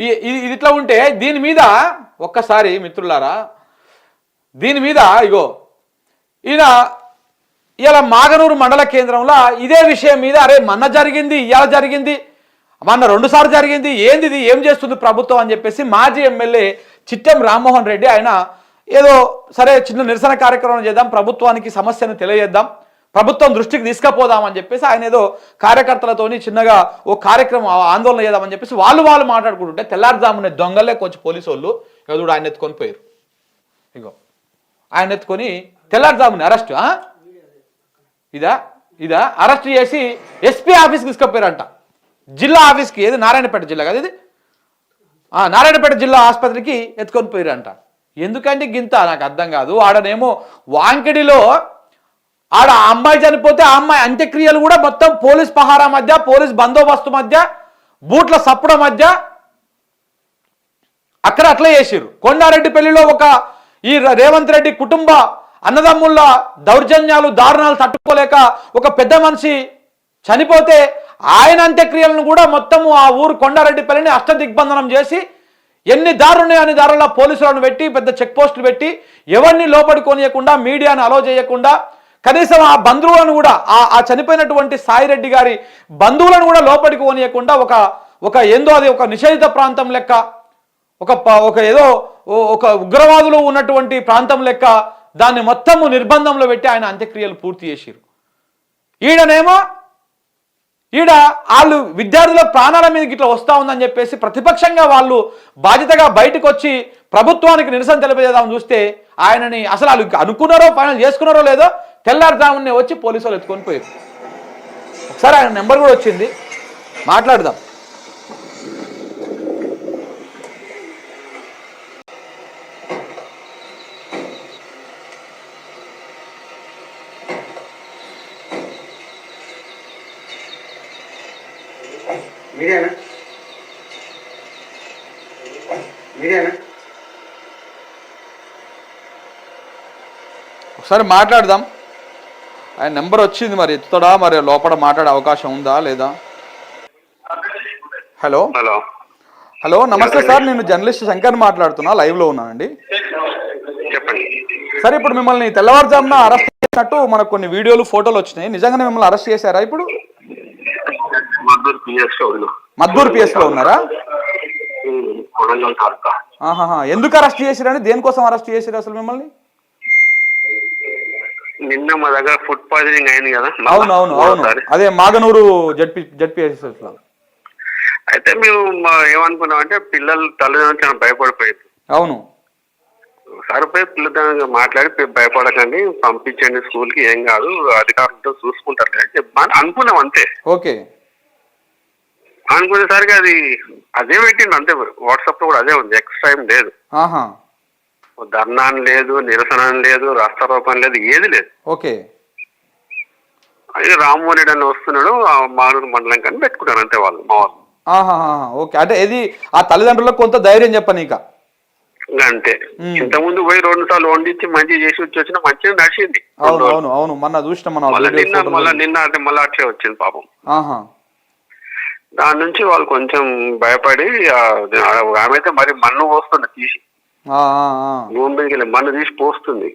ఈ- ఇది ఇది ఇట్లా ఉంటే దీని మీద ఒక్కసారి మిత్రులారా దీని మీద ఇగో ఈయన ఇలా మాగనూరు మండల కేంద్రంలో ఇదే విషయం మీద అరే మొన్న జరిగింది ఇవాళ జరిగింది మొన్న రెండుసార్లు జరిగింది ఏంది ఇది ఏం చేస్తుంది ప్రభుత్వం అని చెప్పేసి మాజీ ఎమ్మెల్యే చిట్టెం రామ్మోహన్ రెడ్డి ఆయన ఏదో సరే చిన్న నిరసన కార్యక్రమం చేద్దాం ప్రభుత్వానికి సమస్యను తెలియజేద్దాం ప్రభుత్వం దృష్టికి తీసుకపోదామని చెప్పేసి ఆయన ఏదో కార్యకర్తలతోని చిన్నగా ఓ కార్యక్రమం ఆందోళన చేద్దామని చెప్పేసి వాళ్ళు వాళ్ళు మాట్లాడుకుంటుంటే తెల్లారుజామునే దొంగలే కొంచెం పోలీసు వాళ్ళు ఎదుడు ఆయన ఎత్తుకొని పోయారు ఇగో ఆయన ఎత్తుకొని తెల్లారుజామున అరెస్ట్ ఇదా? ఇదా? అరెస్ట్ చేసి ఎస్పీ ఆఫీస్కి తీసుకుపోయారంట. జిల్లా ఆఫీస్కి ఏది? నారాయణపేట జిల్లా కదా ఇది? నారాయణపేట జిల్లా ఆసుపత్రికి ఎత్తుకొని పోయారంట. ఎందుకంటే గింత నాకు అర్థం కాదు. ఆడనేమో వాంకిడిలో ఆడ ఆ అమ్మాయి చనిపోతే ఆ అమ్మాయి అంత్యక్రియలు కూడా మొత్తం పోలీస్ పహారా మధ్య పోలీస్ బందోబస్తు మధ్య బూట్ల సప్పుడ మధ్య అక్కడ అట్లా చేసిర్రు. కొండారెడ్డి పెళ్ళిలో ఒక ఈ రేవంత్ రెడ్డి కుటుంబ అన్నదమ్ముళ్ళ దౌర్జన్యాలు దారుణాలు తట్టుకోలేక ఒక పెద్ద మనిషి చనిపోతే ఆయన అంత్యక్రియలను కూడా మొత్తము ఆ ఊరు కొండారెడ్డి పెళ్ళిని అష్టదిగ్బంధనం చేసి ఎన్ని దారులు ఉన్నాయో అన్ని దారుల పోలీసులను పెట్టి పెద్ద చెక్ పోస్టులు పెట్టి ఎవరిని లోపడి కొనియకుండా మీడియాను అలో చేయకుండా కనీసం ఆ బంధువులను కూడా ఆ ఆ చనిపోయినటువంటి సాయిరెడ్డి గారి బంధువులను కూడా లోపలికి పోనీయకుండా ఒక ఒక ఏందో అది ఒక నిషేధిత ప్రాంతం లెక్క ఒక ప- ఒక ఏదో ఒక ఉగ్రవాదులు ఉన్నటువంటి ప్రాంతం లెక్క దాన్ని మొత్తము నిర్బంధంలో పెట్టి ఆయన అంత్యక్రియలు పూర్తి చేసిరు ఈడనేమో ఈడ వాళ్ళు విద్యార్థుల ప్రాణాల మీద ఇట్లా వస్తా ఉందని చెప్పేసి ప్రతిపక్షంగా వాళ్ళు బాధ్యతగా బయటకు వచ్చి ప్రభుత్వానికి నిరసన తెలిపేదాం చూస్తే ఆయనని అసలు వాళ్ళు అనుకున్నారో ఫైనల్ చేసుకున్నారో లేదో తెల్లారుజామునే వచ్చి పోలీసు వాళ్ళు ఎత్తుకొని పోయారు. ఒకసారి ఆయన నెంబర్ కూడా వచ్చింది. మాట్లాడదాం. మీరేనా? మీరేనా? ఒకసారి మాట్లాడదాం. ఆయన నెంబర్ వచ్చింది మరి ఎత్తుతాడా మరి? లోపల మాట్లాడే అవకాశం ఉందా లేదా? హలో? హలో. హలో నమస్తే సార్. నేను జర్నలిస్ట్ శంకర్ మాట్లాడుతున్నా. లైవ్లో ఉన్నానండి. చెప్పండి. సార్ ఇప్పుడు మిమ్మల్ని తెల్లవారుజామున అరెస్ట్ చేసినట్టు మనకు కొన్ని వీడియోలు ఫోటోలు వచ్చినాయి. నిజంగానే మిమ్మల్ని అరెస్ట్ చేశారా ఇప్పుడు? మద్దూరు పిఎస్లో ఉన్నారా? ఎందుకు అరెస్ట్ చేసిరని దేనికోసం అరెస్ట్ చేసిరు అసలు మిమ్మల్ని? నిన్న మా దగ్గర ఫుడ్ పాయిజనింగ్ అయింది కదా అవును అవును అవును. అదే మాగనూరు జడ్పి జడ్పిఎస్ఎస్లో. అయితే మేము ఏమనుకున్నాం అంటే పిల్లలు తల్లిదండ్రులు చాలా భయపడిపోయింది. అవును. సరిపోయి పిల్లలు మాట్లాడి "పి- భయపడకండి పంపించండి స్కూల్కి ఏం కాదు అధికారులతో చూసుకుంటారు అనుకున్నాం అంతే. ఓకే. అనుకునేసరికి అది అదే పెట్టిండు అంతే వాట్సాప్లో కూడా అదే ఉంది ఎక్స్ట్రా ఏం లేదు. ధర్నా లేదు నిరసన లేదు రాష్ట్రారోపణ లేదు ఏది లేదు. ఓకే. అది రామ్మోహన్ రెడ్డి అని వస్తున్నాడు ఆ మానూరు మండలం కానీ పెట్టుకుంటారు అంతే వాళ్ళు మా వాళ్ళు. ఓకే. అంటే ఇది ఆ తల్లిదండ్రులకు కొంత ధైర్యం చెప్పని ఇక. అంతే. మ్మ్. ఇంత ముందు పోయి రెండు సార్లు వండించి మంచి చేసి వచ్చి వచ్చిన మంచిగా నడిచింది. అవును అవును అవును. మొన్న చూసిన మన నిన్న. మళ్ళీ నిన్న అంటే మళ్ళీ అట్లే వచ్చింది పాపం. ఆహా. దాని నుంచి వాళ్ళు కొంచెం భయపడి ఆమె అయితే మరి మన్ను పోస్తుంది తీసి. భూమి మీదకి మన్ను తీసి పోస్తుంది.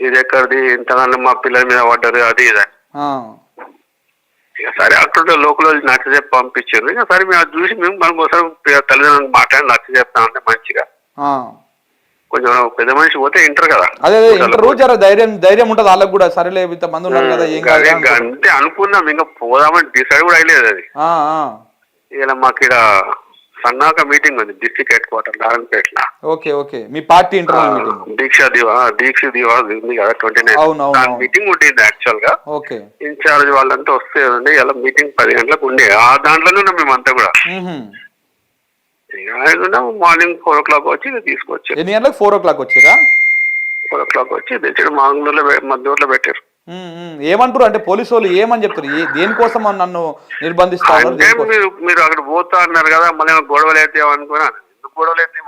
ఇది ఎక్కడిది? ఇంతగానో మా పిల్లల మీద పడ్డారు అది ఇది. ఇక సరే అక్కడ లోకల్ వాళ్ళు నచ్చ చెప్పి పంపించారు ఇక సరే మేము అది చూసి మేము మనం ఒకసారి తల్లిదండ్రులు మాట్లాడి నచ్చ చెప్తామంటే మంచిగా. కొంచెం పెద్ద మనిషి పోతే ఇంటర్ కదా. అదే ఇంటర్ జర ధైర్యం ధైర్యం ఉంటుంది వాళ్ళకి కూడా. సరేలే ఇంత మంది ఉన్నారు కదా ఏం కాదు. అంతే అనుకున్నాం. ఇంకా పోదామని డిసైడ్ కూడా అయ్యలేదు అది. ఇలా మాకు ఇక్కడ సన్నాక మీటింగ్ ఉంది district headquarter నారాయణపేటలో. Okay okay. మీ party internal meeting. Deeksha Divas Deeksha Divas ఉంది కదా ట్వంటీ నైన్. మీటింగ్ ఉండింది యాక్చువల్గా. ఓకే. ఇన్ఛార్జ్ వాళ్ళంతా వస్తే ఉండే ఇలా మీటింగ్ పది గంటలకు ఉండే. ఆ దాంట్లోనే ఉన్నాం మేమంతా కూడా. మార్నింగ్ ఫోర్ ఓ క్లాక్ వచ్చి తీసుకొచ్చారు. ఎన్ని గంటలకు ఫోర్ ఓ క్లాక్ వచ్చిరా? ఫోర్ ఓ క్లాక్ వచ్చి తెచ్చాడు మాంగళూరులో పె- మద్దూరులో పెట్టారు. ఏమంటారు అంటే పోలీసు వాళ్ళు ఏమని చెప్తారు దేనికోసం నన్ను నిర్బంధిస్తా ఉన్నారు అంటే దేనికోసం? మీరు మీరు అక్కడ పోతా అన్నారు కదా మళ్ళీ గొడవలు అయితే అనుకున్నాను గొడవలు అయితే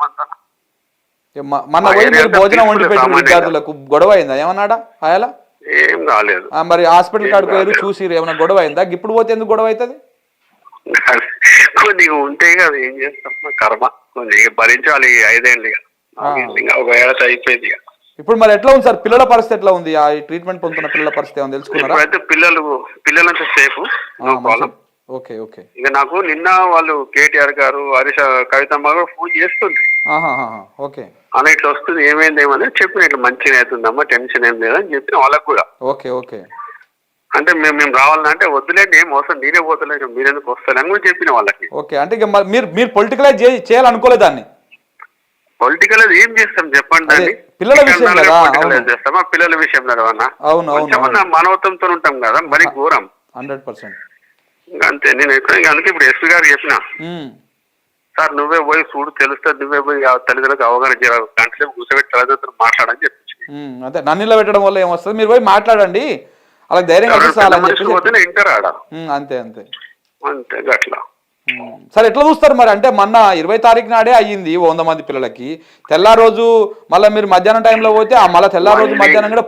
భోజనం వండి పెట్టిన. విద్యార్థులకు. గొడవ అయిందా? ఏమన్నాడా? అయాలా ఏం కాలేదు. మరి హాస్పిటల్ ఏం కాడికి పోయారు కాలేదు. చూసి ఏమైనా గొడవ అయిందా? ఇప్పుడు పోతే ఎందుకు గొడవ అవుతుంది? కొన్ని ఉంటాయి కదా ఏం చేస్తాం? కర్మ. భరించాలి ఐదేళ్ళు ఒక ఏడాది అయిపోయింది ఇక. ఇప్పుడు మరి ఎట్లా ఉంది సార్? పిల్లల పరిస్థితి ఎట్లా ఉంది? ఆ ట్రీట్మెంట్ పొందుతున్న పిల్లల పరిస్థితి ఏమైనా తెలుసుకున్నారా? ఇప్పుడైతే పిల్లలు పిల్లలంతా సేఫ్ ఓకే ఓకే. ఇక నాకు నిన్న వాళ్ళు కేటీఆర్ గారు హరీష్ కవితమ్మ గారు ఫోన్ చేస్తుంది ఓకే. అలా ఇట్లా వస్తుంది ఏమైంది ఏమని చెప్పిన ఇట్లా మంచిగా అవుతుందమ్మా టెన్షన్ ఏం లేదని చెప్పిన వాళ్ళకు కూడా. Okay okay. అంటే మేము మేము రావాలంటే వద్దులేండి ఏం అవసరం నేనే పోతలేదు మీరెందుకు వస్తారని కూడా చెప్పిన వాళ్ళకి. ఓకే అంటే ఇక మరి మీరు మీరు పొలిటికలైజ్ చేయాలనుకోలేదు దాన్ని? పొలిటికల్ అది ఏం చేస్తాం చెప్పండి దాన్ని పిల్లల విషయం. చేస్తామా? పిల్లల అవును అవును కొంచెం అవును. మానవతంతో ఉంటాం కదా మరి ఘోరం. Hundred percent. అంతే నేను ఎక్కడ అందుకే ఇప్పుడు ఎస్పీ గారికి చెప్పిన. సార్ నువ్వే పోయి చూడు తెలుస్తుంది నువ్వే పోయి తల్లిదండ్రులకు అవగాహన చేయాలి. గంటసేపు కూర్చోబెట్టి తల్లిదండ్రులు మాట్లాడని చెప్పి అదే నన్నులో పెట్టడం వల్ల ఏమొస్తుంది? మీరు పోయి మాట్లాడండి. అలా ఉమ్, అంతే అంతే. అంతే గట్లా. ఉమ్. సరే ఎట్లా చూస్తారు మరి? అంటే మొన్న ఇరవై తారీఖు నాడే అయ్యింది వంద మంది పిల్లలకి. తెల్లా రోజు మళ్ళీ మీరు మధ్యాహ్నం టైంలో పోతే ఆ మళ్ళీ తెల్లా రోజు మధ్యాహ్నం కూడా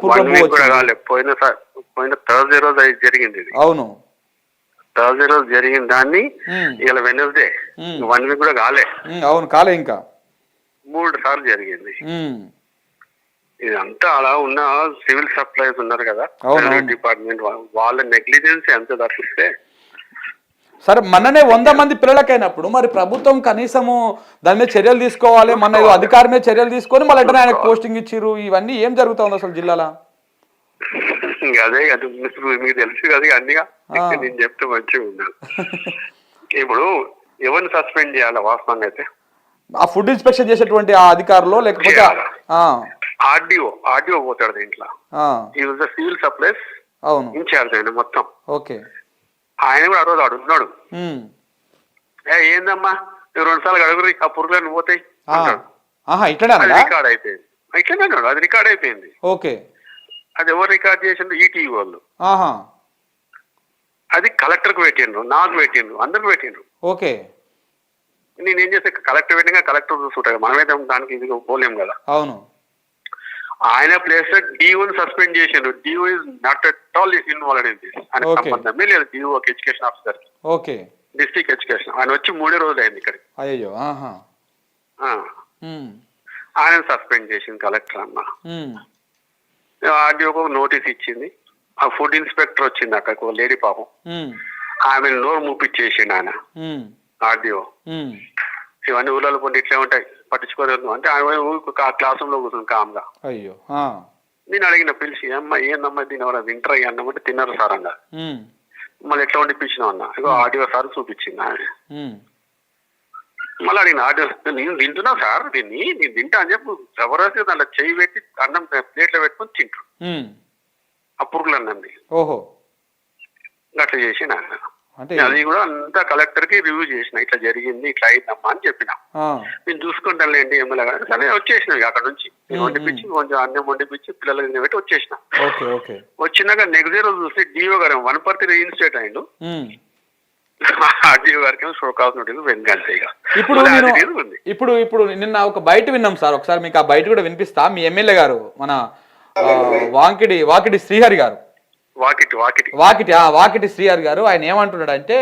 పోయిన థర్స్డే రోజు అది జరిగింది అవును. థర్స్డే రోజు జరిగిన దాన్ని ఇలా వెనస్డే. వన్ వీక్ కూడా కాలే. అవును కాలే ఇంకా. మూడు సార్లు జరిగింది. ఇదంతా అలా ఉన్న సివిల్ సప్లైస్ ఉన్నారు కదా. డిపార్ట్మెంట్ వాళ్ళ నెగ్లిజెన్స్ ఎంత తప్పిస్తే సరే మొన్ననే వంద మంది పిల్లలకైనప్పుడు మరి ప్రభుత్వం కనీసము దాని మీద చర్యలు తీసుకోవాలి మన అధికారి మీద చర్యలు తీసుకొని మళ్ళీ వెంటనే ఆయనకు పోస్టింగ్ ఇచ్చిర్రు ఇవన్నీ ఏం జరుగుతుంది అసలు జిల్లాలో? అదే అది మీకు తెలుసు కదా అన్నిగా. నేను చెప్తే మంచిగా ఉన్నాను ఇప్పుడు ఎవరిని సస్పెండ్ చేయాలి వాస్తవంగా అయితే? ఆ ఫుడ్ ఇన్స్పెక్షన్ చేసేటువంటి ఆ అధికారులు లేకపోతే ఆర్డీఓ ఆర్డీఓ పోతాడు దీంట్లో. సివిల్ సప్లైస్ ఇన్ఛార్జ్ ఆయన మొత్తం. ఓకే. ఆయన కూడా ఆ రోజు అడుగుతున్నాడు ఏ ఏందమ్మా? నువ్వు రెండు సార్లు అడుగురి ఆ పోతాయి ఇట్లనే అది అనగా రికార్డ్ అయిపోయింది. ఇట్లనే అన్నాడు అది రికార్డ్ అయిపోయింది. ఓకే. అది ఎవరు రికార్డ్ చేసిండు ఈటీవీ వాళ్ళు. అది కలెక్టర్కి పెట్టిండ్రు నాకు పెట్టిండ్రు అందరికి పెట్టిండ్రు. ఓకే. నేను ఏం చేస్తే కలెక్టర్ పెట్టినా కలెక్టర్ చూసుకుంటారు మనమైతే దానికి ఇది పోలేం కదా. అవును. ఆయన ప్లేస్ డిఓని సస్పెండ్ చేసిండు. DO is not at all involve in this Okay. సంబంధమే లేదు DO education officer okay district education ఆయన వచ్చి మూడే రోజులు అయింది ఇక్కడ అయ్యో ఆయన సస్పెండ్ చేసింది కలెక్టర్ అన్న. ఉమ్, ఆర్డీఓకి ఒక నోటీస్ ఇచ్చింది. ఆ ఫుడ్ ఇన్స్పెక్టర్ వచ్చింది అక్కడికి ఒక లేడీ పాపం. ఉమ్, ఆమె నోరు మూపిచ్చేసిండు ఆయన. Um, RDO. ఇవన్నీ ఊళ్ళలో కొన్ని ఇట్లే ఉంటాయి పట్టించుకోలేదు అంటే ఆ క్లాస్ రూమ్లో కూర్చుంది కామ్గా. అయ్యో నేను అడిగిన పిలిచి అమ్మ ఏందమ్మా దీని ఎవరైనా వింటర్ అన్నమాట తిన్నారు సార్ అన్న. మళ్ళీ ఎట్లా వండిపించినావు అన్న. ఇగో ఆడియో సార్ చూపించింది మళ్ళీ అడిగిన ఆడియో నేను తింటున్నా సార్? దీన్ని? నేను తింటా అని చెప్పి జబర్దస్త్ దాంట్లో చేయి పెట్టి అన్నం ప్లేట్లో పెట్టుకొని తింటారు ఉమ్, ఆ పురుగులు అన్నంది ఓహో. అట్లా చేసిన ఆయన. అంటే అది కూడా అంతా కలెక్టర్కి రివ్యూ చేసిన ఇట్లా జరిగింది ఇట్లా అయిందమ్మా అని చెప్పిన. ఆ, నేను చూసుకుంటానులేండి ఎమ్మెల్యే గారు సరే వచ్చేసిన ఇక అక్కడ నుంచి. నేను వండిపించి కొంచెం అన్నం వండిపించి పిల్లలకి తినబెట్టి వచ్చేసిన. Okay okay. వచ్చినాక నెక్స్ట్ డే రోజు చూస్తే డిఓ గారు వన్ పర్తి రీఇన్స్టేట్ అయిండు. డిఓ గారికి వెనుకంతే ఇక. ఇప్పుడు ఇప్పుడు ఇప్పుడు నిన్న ఒక బయట విన్నాం సార్ ఒకసారి మీకు ఆ బయట కూడా వినిపిస్తా. మీ ఎమ్మెల్యే గారు మన వాంకిడి వాకిడి శ్రీహరి గారు. వాకిటి వాకిటి. వాకిటి ఆ వాకిటి శ్రీహరి గారు ఆయన ఏమంటున్నాడు అంటే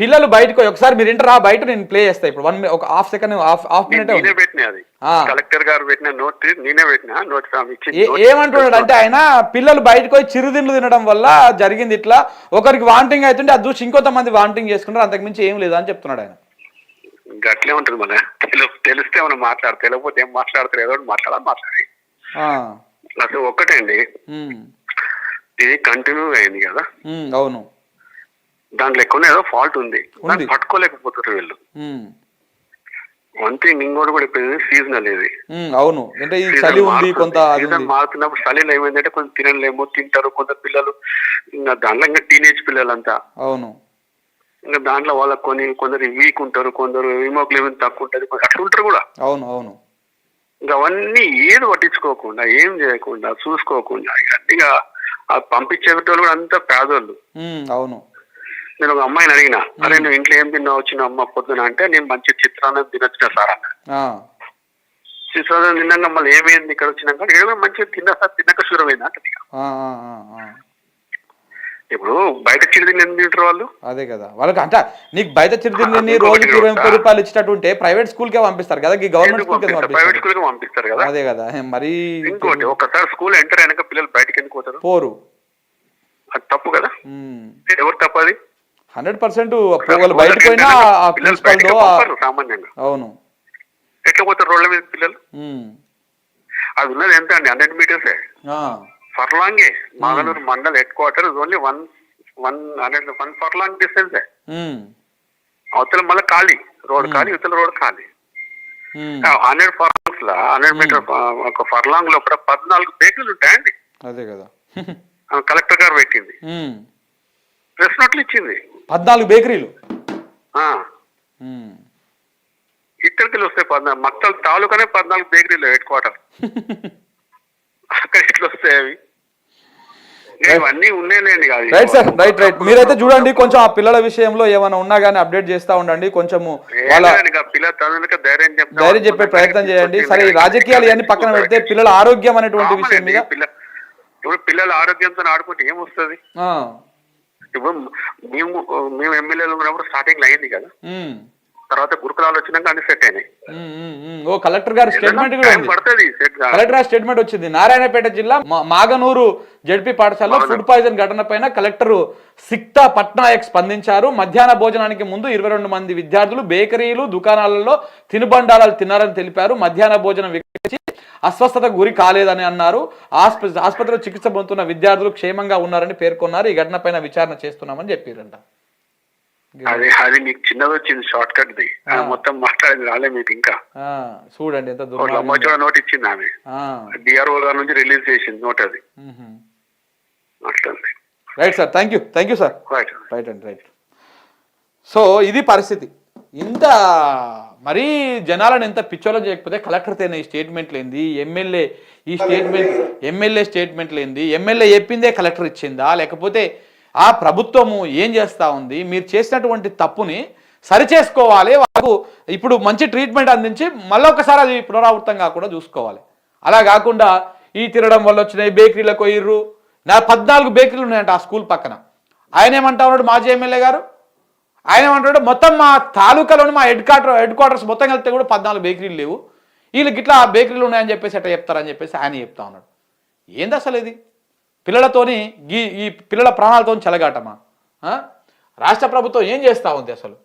పిల్లలు బయటకు ఒకసారి మీరు ఇంటర్ ఆ బయట నేను ప్లే చేస్తా. ఇప్పుడు వన్ ఒక half second half half minute పెట్టిన అది. కలెక్టర్ గారు పెట్టిన నోట్ నేనే పెట్టిన నోట్ ఏమంటున్నాడు అంటే ఆయన పిల్లలు బయటకు పోయి చిరుతిండ్లు తినడం వల్ల జరిగింది ఇట్లా. ఒకరికి వాంటింగ్ అవుతుంటే అది చూసి ఇంకొంత మంది వాంటింగ్ చేసుకుంటారు అంతకుమించి ఏం లేదు అని చెప్తున్నాడు ఆయన. గట్లే ఉంటుంది మన తెలు తెలిస్తే మనం మాట్లాడు తెలియకపోతే ఏం మాట్లాడతారు ఏదో మాట్లాడాలి మాట్లాడి ఆ, అసలు ఒక్కటండి ఇది కంటిన్యూ అయింది కదా. అవును. దాంట్లో ఎక్కువ ఏదో ఫాల్ట్ ఉంది. దాన్ని పట్టుకోలేకపోతారు వీళ్ళు. వన్ థింగ్ ఇంకోటి కూడా ఇప్పుడు సీజనల్ ఇది అవును. అంటే ఈ చలి ఉంది కొంత సీజన్ మారుతున్నప్పుడు చలిలో ఏమైందంటే కొంచెం తినలేము తింటారు కొంత పిల్లలు ఇంకా దాంట్లో ఇంకా టీనేజ్ పిల్లలంతా. అవును. ఇంకా దాంట్లో వాళ్ళకి కొన్ని కొందరు వీక్ ఉంటారు కొందరు హిమోగ్లోబిన్ తక్కువ ఉంటుంది అట్లా ఉంటారు కూడా. అవును అవును. ఇంకా అవన్నీ ఏది పట్టించుకోకుండా ఏం చేయకుండా చూసుకోకుండా ఇక ఆ పంపించేటోళ్ళు కూడా అంతా పేదోళ్ళు. అవును. నేను ఒక అమ్మాయిని అడిగిన అరే నువ్వు ఇంట్లో ఏం తిన్నావు? వచ్చిన అమ్మ పొద్దున అంటే నేను మంచి చిత్రాన్నం తినొచ్చిన సార్ అన్న. చిత్రాన్నం తిన్నాక మళ్ళీ ఏమైంది? ఇక్కడ వచ్చినాక మంచిగా తిన్నా సార్ తిన్నాక శూరమైంది? అంటే. ఇప్పుడు బయట చిరుది ఎందుకు తింటారు వాళ్ళు? అదే కదా. వాళ్ళకి అంటే నీకు బయట చిరుతిండి ఇంకొకటి రోజుకి ఇరవై ముప్పై. రూపాయలు ఇచ్చినట్టు ఉంటే ప్రైవేట్ స్కూల్కే పంపిస్తారు కదా గవర్నమెంట్ స్కూల్కే ప్రైవేట్ స్కూల్కి పంపిస్తారు? కదా. అదే కదా. మరీ ఇంకోటి ఒకసారి స్కూల్ ఎంటర్ అయినాక పిల్లలు బయటకి ఎందుకు పోతారు? పోరు. అది తప్పు కదా. ఎవరు తప్పు అది? హండ్రెడ్ పర్సెంట్ వాళ్ళు బయటకు పోయినా సామాన్యంగా. అవును. ఎట్లా పోతారు రోడ్ల మీద పిల్లలు. అది ఉన్నది ఎంత అండి? హండ్రెడ్ మీటర్సే. ఫర్లాంగే Maganur mandal head quarter only one one hundred one furlong distance. అవతల మళ్ళీ ఖాళీ. రోడ్ ఖాళీ ఇవతల రోడ్ ఖాళీ. హండ్రెడ్ ఫర్లాంగ్స్ లా హండ్రెడ్ మీటర్ ఒక ఫర్లాంగ్ లోపల పద్నాలుగు బేకరీలు ఉంటాయండి అదే కదా. కలెక్టర్ గారు పెట్టింది. ప్రెస్ నోట్లు ఇచ్చింది. పద్నాలుగు బేకరీలు. ఇక్కడికి వస్తాయి పద్నాలుగు మక్తల్ తాలూకానే పద్నాలుగు బేకరీలు హెడ్ క్వార్టర్ ఇట్లా వస్తాయి అవి. ఇవన్నీ ఉన్నాయిలేండి కాదు. రైట్ సార్ రైట్ రైట్ మీరైతే చూడండి కొంచెం ఆ పిల్లల విషయంలో ఏమైనా ఉన్నా కానీ అప్డేట్ చేస్తా ఉండండి. కొంచెము వాళ్ళ ధైర్యం చెప్పే ప్రయత్నం చేయండి. సరే ఈ రాజకీయాలు ఇవన్నీ పక్కన పెడితే పిల్లల ఆరోగ్యం అనేటువంటి విషయం మీద ఇప్పుడు పిల్లల ఆరోగ్యంతో ఆడుకుంటే ఏం వస్తుంది ఆ. ఇప్పుడు మేము మేము ఎమ్మెల్యేలు ఉన్నప్పుడు స్టార్టింగ్ అయింది కదా. తర్వాత గురుకులాలు వచ్చినాక అన్ని సెట్ అయినాయి. ఓ కలెక్టర్ గారి స్టేట్మెంట్ కూడా పడుతుంది కలెక్టర్ గారి స్టేట్మెంట్ వచ్చింది. నారాయణపేట జిల్లా మాగనూరు జడ్పీ పాఠశాలలో ఫుడ్ పాయిజన్ ఘటన పైన కలెక్టర్ సిక్తా పట్నాయక్ స్పందించారు. మధ్యాహ్న భోజనానికి ముందు ఇరవై రెండు మంది విద్యార్థులు బేకరీలు దుకాణాలలో తినుబండారాలు తిన్నారని తెలిపారు. మధ్యాహ్న భోజనం వికరించి అస్వస్థతకు గురి కాలేదని అన్నారు. ఆస్ప- ఆసుపత్రిలో చికిత్స పొందుతున్న విద్యార్థులు క్షేమంగా ఉన్నారని పేర్కొన్నారు. ఈ ఘటన పైన విచారణ చేస్తున్నామని చెప్పారంట అది అది మీకు చిన్నది వచ్చింది షార్ట్ కట్ ది. మొత్తం మాట్లాడింది రాలే మీకు ఇంకా. ఆ, చూడండి ఎంత లమ్మచోడ నోట్ ఇచ్చింది ఆమె. ఆ, డిఆర్ఓ గారి నుంచి రిలీజ్ చేసింది నోట్ అది. మ్హూ. అట్లంది right sir thank you thank you sir right right అండి రైట్ సో ఇది పరిస్థితి. ఇంత మరీ జనాలను ఎంత పిచ్చోలో చేయకపోతే కలెక్టర్ తేనే ఈ స్టేట్మెంట్లు ఏంది ఎమ్మెల్యే ఈ స్టేట్మెంట్ ఎమ్మెల్యే స్టేట్మెంట్లు ఏంది ఎమ్మెల్యే చెప్పిందే కలెక్టర్ ఇచ్చిందా? లేకపోతే ఆ ప్రభుత్వము ఏం చేస్తూ ఉంది? మీరు చేసినటువంటి తప్పుని సరిచేసుకోవాలి. వాళ్ళకు ఇప్పుడు మంచి ట్రీట్మెంట్ అందించి మళ్ళీ ఒకసారి అది పునరావృతం కాకుండా చూసుకోవాలి. అలా కాకుండా ఈ తినడం వల్ల వచ్చినాయి బేకరీలకు పోయిర్రు. నా పద్నాలుగు బేకరీలు ఉన్నాయంట ఆ స్కూల్ పక్కన. ఆయన ఏమంటా ఉన్నాడు మాజీ ఎమ్మెల్యే గారు? ఆయన ఏమంటాడు మొత్తం మా తాలూకాలోని మా హెడ్ క్వార్టర్ హెడ్ క్వార్టర్స్ మొత్తం వెళ్తే కూడా పద్నాలుగు బేకరీలు లేవు. వీళ్ళకి ఇట్లా బేకరీలు ఉన్నాయని చెప్పేసి అట్లా చెప్తారని చెప్పేసి ఆయన చెప్తా ఉన్నాడు. ఏంది అసలు ఇది? పిల్లలతోని ఈ ఈ పిల్లల ప్రాణాలతో చెలగాటమా? రాష్ట్ర ప్రభుత్వం ఏం చేస్తూ ఉంది అసలు?